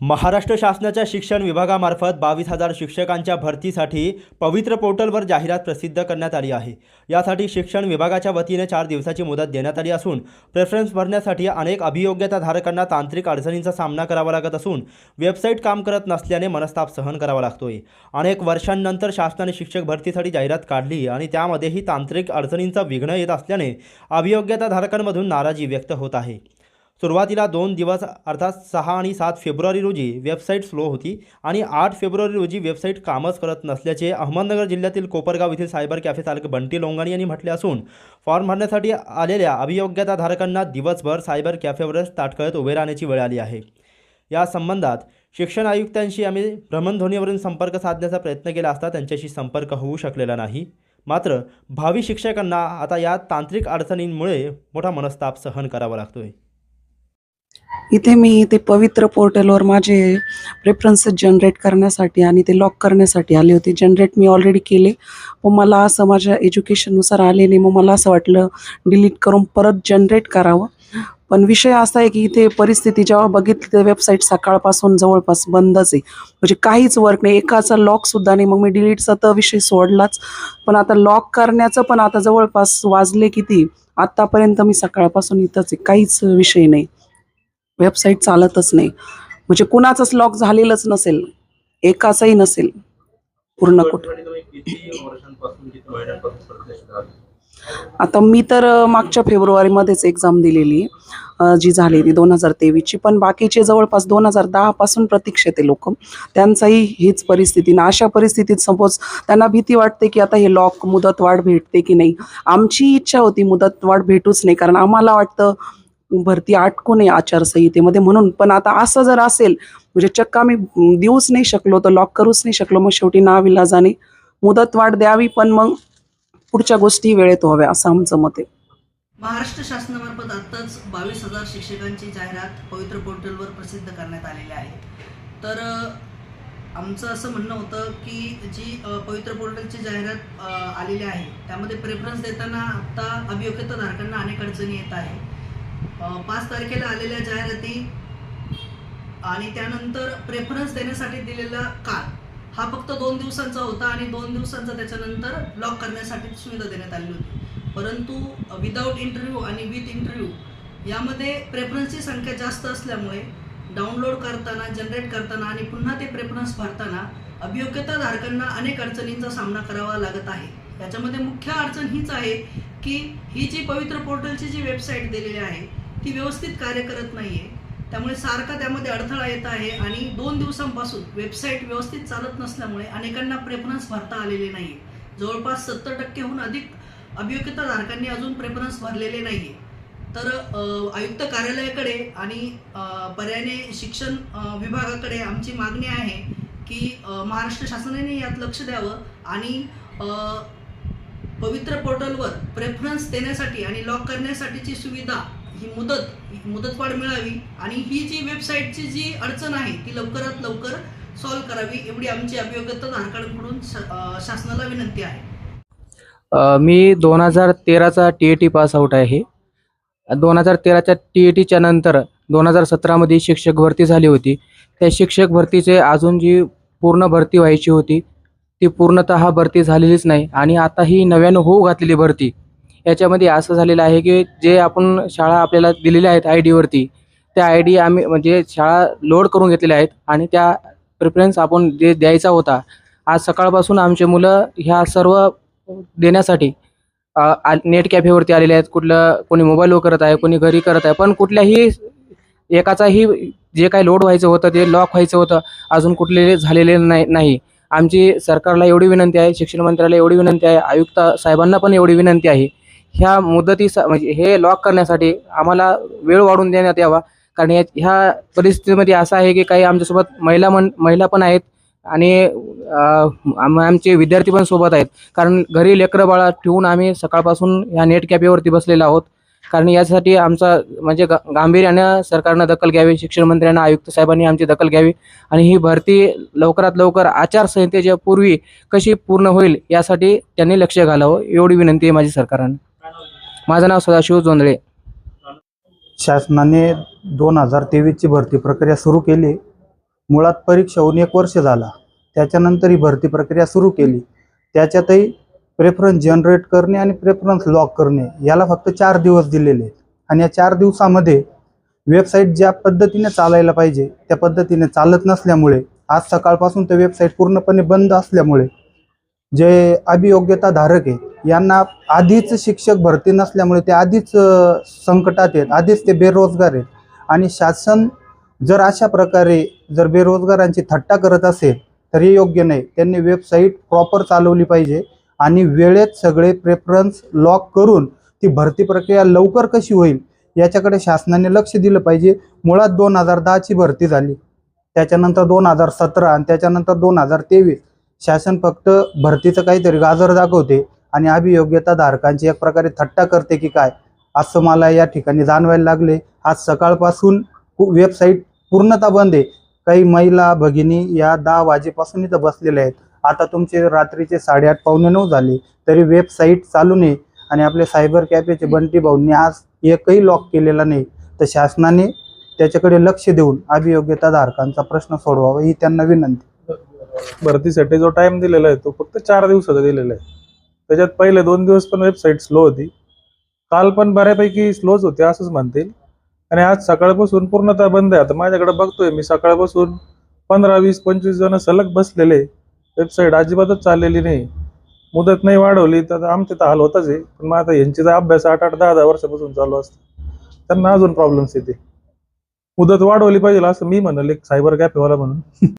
महाराष्ट्र शासनाच्या शिक्षण विभागामार्फत बावीस हजार शिक्षकांच्या भरतीसाठी पवित्र पोर्टलवर जाहिरात प्रसिद्ध करण्यात आली आहे. यासाठी शिक्षण विभागाच्या वतीने चार दिवसाची मुदत देण्यात आली असून प्रेफरन्स भरण्यासाठी अनेक अभियोग्यताधारकांना तांत्रिक अडचणींचा सामना करावा लागत असून वेबसाईट काम करत नसल्याने मनस्ताप सहन करावा लागतोय. अनेक वर्षांनंतर शासनाने शिक्षक भरतीसाठी जाहिरात काढली आणि त्यामध्येही तांत्रिक अडचणींचा विघ्न येत असल्याने अभियोग्यताधारकांमधून नाराजी व्यक्त होत आहे. सुरुवातीला दोन दिवस अर्थात सहा आणि सात फेब्रुवारी रोजी वेबसाईट स्लो होती आणि आठ फेब्रुवारी रोजी वेबसाईट कामच करत नसल्याचे अहमदनगर जिल्ह्यातील कोपरगाव येथील सायबर कॅफे चालक बंटी लोंगाणी यांनी म्हटले असून फॉर्म भरण्यासाठी आलेल्या अभियोग्यताधारकांना दिवसभर सायबर कॅफेवरच ताटकळत उभे राहण्याची वेळ आली आहे. या संबंधात शिक्षण आयुक्तांशी आम्ही भ्रमणध्वनीवरून संपर्क साधण्याचा प्रयत्न केला असता त्यांच्याशी संपर्क होऊ शकलेला नाही. मात्र भावी शिक्षकांना आता या तांत्रिक अडचणींमुळे मोठा मनस्ताप सहन करावा लागतोय. इथे मी ते पवित्र पोर्टलवर माझे प्रेफरन्सेस जनरेट करण्यासाठी आणि ते लॉक करण्यासाठी आले होते. जनरेट मी ऑलरेडी केले. मग मला असं माझ्या एज्युकेशननुसार आले नाही. मग मला असं वाटलं डिलीट करून परत जनरेट करावं. पण विषय असा आहे की इथे परिस्थिती जेव्हा बघितली तर वेबसाईट सकाळपासून जवळपास बंदच आहे. म्हणजे काहीच वर्क नाही. एकाचा लॉकसुद्धा नाही. मग मी डिलीटचा तर विषय सोडलाच. पण आता लॉक करण्याचं पण आता जवळपास वाजले किती? आत्तापर्यंत मी सकाळपासून इथंच आहे. काहीच विषय नाही. वेबसाईट चालतच नाही. म्हणजे कुणाचंच लॉक झालेलंच नसेल. एकाचंही नसेल. पूर्ण कुठं आता मी तर मागच्या फेब्रुवारीमध्येच एक्झाम दिलेली जी झाली ती दोन हजार तेवीसची. पण बाकीचे जवळपास दोन हजार दहापासून प्रतीक्षेत आहे लोक. त्यांचाही हीच परिस्थिती. ना अशा परिस्थितीत सपोज त्यांना भीती वाटते की आता हे लॉक मुदतवाढ भेटते की नाही. आमची इच्छा होती मुदतवाढ भेटूच नाही. कारण आम्हाला वाटतं भरती आटकू नये आचारसंहितेमध्ये म्हणून. पण आता असं जर असेल म्हणजे चक्क आम्ही देऊच नाही शकलो तर लॉक करूच नाही शकलो मग शेवटी नाविलाजाने मुदतवाढ द्यावी पण मग पुढच्या गोष्टी वेळेत व्हाव्या असं आमचं मत आहे. महाराष्ट्र शासनामार्फत आत्ताच बावीस हजार शिक्षकांची जाहिरात पवित्र पोर्टलवर प्रसिद्ध करण्यात आलेली आहे. तर आमचं असं म्हणणं होतं की जी पवित्र पोर्टलची जाहिरात आलेली आहे त्यामध्ये प्रेफरन्स देताना आत्ता अभियोग्यताधारकांना अनेक अडचणी येत आहे. पाच तारखेला आलेल्या जाहिराती आणि त्यानंतर प्रेफरन्स देण्यासाठी दिलेला काळ हा फक्त दोन दिवसांचा होता आणि दोन दिवसांचा त्याच्यानंतर ब्लॉक करण्यासाठी सुविधा देण्यात आली होती. परंतु विदाऊट इंटरव्ह्यू आणि विथ इंटरव्ह्यू यामध्ये प्रेफरन्सची संख्या जास्त असल्यामुळे डाउनलोड करताना जनरेट करताना आणि पुन्हा ते प्रेफरन्स भरताना अभियोग्यताधारकांना अनेक अडचणींचा सामना करावा लागत आहे. याच्यामध्ये मुख्य अडचण हीच आहे की ही जी पवित्र पोर्टलची जी वेबसाईट दिलेली आहे ती व्यवस्थित कार्य करत नाही आहे त्यामुळे सारखा त्यामध्ये अडथळा येत आहे आणि दोन दिवसांपासून वेबसाईट व्यवस्थित चालत नसल्यामुळे अनेकांना प्रेफरन्स भरता आलेले नाही जवळपास सत्तर टक्केहून अधिक अभियोग्यताधारकांनी अजून प्रेफरन्स भरलेले नाही आहे तर आयुक्त कार्यालयाकडे आणि अ, पर्यायाने शिक्षण विभागाकडे आमची मागणी आहे की महाराष्ट्र शासनाने यात लक्ष द्यावं आणि पवित्र पोर्टलवर प्रेफरन्स देण्यासाठी आणि लॉक करण्यासाठीची सुविधा ही मुदत मुदतवाढ मिळावी आणि ही जी वेबसाईटची जी अडचण आहे ती लवकरात लवकर सॉल्व्ह करावी एवढी आमची अभियोग्यताधारकांकडून धारकांकडून शासनाला विनंती आहे. मी दोन हजार तेराचा T A T pass out आहे. दोन हजार तेराच्या टी ए टीच्या नंतर दोन हजार सतरामध्ये शिक्षक भरती झाली होती. त्या शिक्षक भरतीचे अजून जी पूर्ण भरती व्हायची होती ती पूर्णतः भरती झालेलीच नाही आणि आता ही नव्यानं होऊ घातलेली भरती. याच्यामध्ये असं झालेलं आहे की जे आपण शाळा आपल्याला दिलेल्या आहेत आय डीवरती त्या आय डी आम्ही म्हणजे शाळा लोड करून घेतलेल्या आहेत आणि त्या प्रिफरन्स आपण जे द्यायचा होता आज सकाळपासून आमचे मुलं ह्या सर्व देण्यासाठी आ- नेट कॅफेवरती आलेले आहेत. कुठलं कोणी मोबाईलवर करत आहे कोणी घरी करत आहे. पण कुठल्याही एकाचाही जे काही लोड व्हायचं होतं ते लॉक व्हायचं होतं अजून कुठले झालेले नाही नाही. आमची सरकारला एवढी विनंती आहे शिक्षण मंत्र्याला एवढी विनंती आहे आयुक्त साहेबांना पण एवढी विनंती आहे. ह्या मुदती म्हणजे हे लॉक करण्यासाठी आम्हाला वेळ वाढून देण्यात यावा. कारण या ह्या परिस्थितीमध्ये असं आहे की काही आमच्यासोबत महिला मन महिला पण आहेत आणि आम- आमचे विद्यार्थी पण सोबत आहेत. कारण घरी लेकरं बाळा ठेवून आम्ही सकाळपासून ह्या नेट कॅफेवरती बसलेलो आहोत. कारण यासाठी आमचा म्हणजे गा गांभीर्यानं सरकारनं दखल घ्यावी शिक्षण मंत्र्यांना आयुक्त साहेबांनी आमची दखल घ्यावी आणि ही भरती लवकरात लवकर आचारसंहितेच्या पूर्वी कशी पूर्ण होईल यासाठी त्यांनी लक्ष घालावं एवढी विनंती आहे माझी सरकारनं. माझं नाव सदाशिव जोंधळे. शासनाने दोन हजार तेवीसची भरती प्रक्रिया सुरू केली. मुळात परीक्षा होऊन एक वर्ष झाला. त्याच्यानंतर ही भरती प्रक्रिया सुरू केली. त्याच्यातही प्रेफरन्स जनरेट करणे आणि प्रेफरन्स लॉक करणे याला फक्त चार दिवस दिलेले आहेत. आणि या चार दिवसामध्ये वेबसाईट ज्या पद्धतीने चालायला पाहिजे त्या पद्धतीने चालत नसल्यामुळे आज सकाळपासून ते वेबसाईट पूर्णपणे बंद असल्यामुळे जे अभियोग्यता धारक आहे यांना आधीच शिक्षक भरती नसल्यामुळे ते आधीच संकटात आहेत आधीच ते बेरोजगार आहेत. आणि शासन जर अशा प्रकारे जर बेरोजगारांची थट्टा करत असेल तर हे योग्य नाही. त्यांनी वेबसाईट प्रॉपर चालवली पाहिजे. आणि वेळेत सगळे प्रेफरन्स लॉक करून ती भरती प्रक्रिया लवकर कशी होईल याच्याकडे शासनाने लक्ष दिलं पाहिजे. मुळात दोन हजार दहाची भरती झाली. त्याच्यानंतर दोन हजार सतरा आणि त्याच्यानंतर दोन हजार तेवीस. शासन फक्त भरतीचं काहीतरी गाजर दाखवते आणि अभियोग्यता धारकांची एक प्रकारे थट्टा करते की काय असं मला या ठिकाणी जाणवायला लागले. आज सकाळपासून वेबसाईट पूर्णतः बंद आहे. काही महिला भगिनी या दहा वाजेपासून इथं बसलेल्या आहेत. आता तुमचे रात्रीचे साडेआठ पावणे नऊ झाले तरी वेबसाईट चालू नाही आणि आपले सायबर कॅफेचे बंटी भाऊंनी आज एकही लॉक केलेला नाही. तर शासनाने त्याच्याकडे लक्ष देऊन अभियोग्यता धारकांचा प्रश्न सोडवावा ही त्यांना विनंती. भरतीसाठी जो टाइम दिलेला आहे तो फक्त चार दिवसाचा दिलेला आहे. त्याच्यात पहिले दोन दिवस पण वेबसाईट स्लो होती. काल पण बऱ्यापैकी स्लोच होते असंच म्हणतील. आणि आज सकाळपासून पूर्णतः बंद आहे. आता माझ्याकडे बघतोय मी सकाळपासून पंधरा वीस पंचवीस जण सलग बसलेले. वेबसाईट अजिबातच चाललेली नाही. मुदत नाही वाढवली तर आमचे तर हाल होतच आहे. पण मग आता यांची तर अभ्यास आठ आठ दहा दहा वर्षापासून चालू असतो. त्यांना अजून प्रॉब्लेम्स येते. मुदत वाढवली पाहिजे असं मी म्हणाले एक सायबर कॅफेवाला म्हणून.